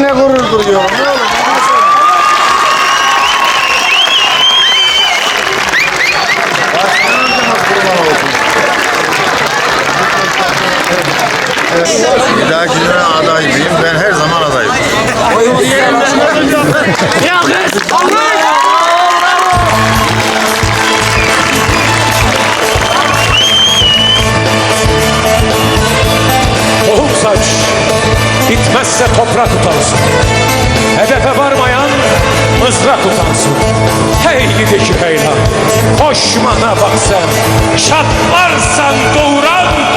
Ne gurur duyuyorum. Bir dahakilere aday mıyım? Ben her zaman adayım. Tohum saç, bitmezse toprak utansın. Hedefe varmayan mızrak utansın. Hey gidi Süheyla, koşmana bak sen. Şatlarsan doğuran kız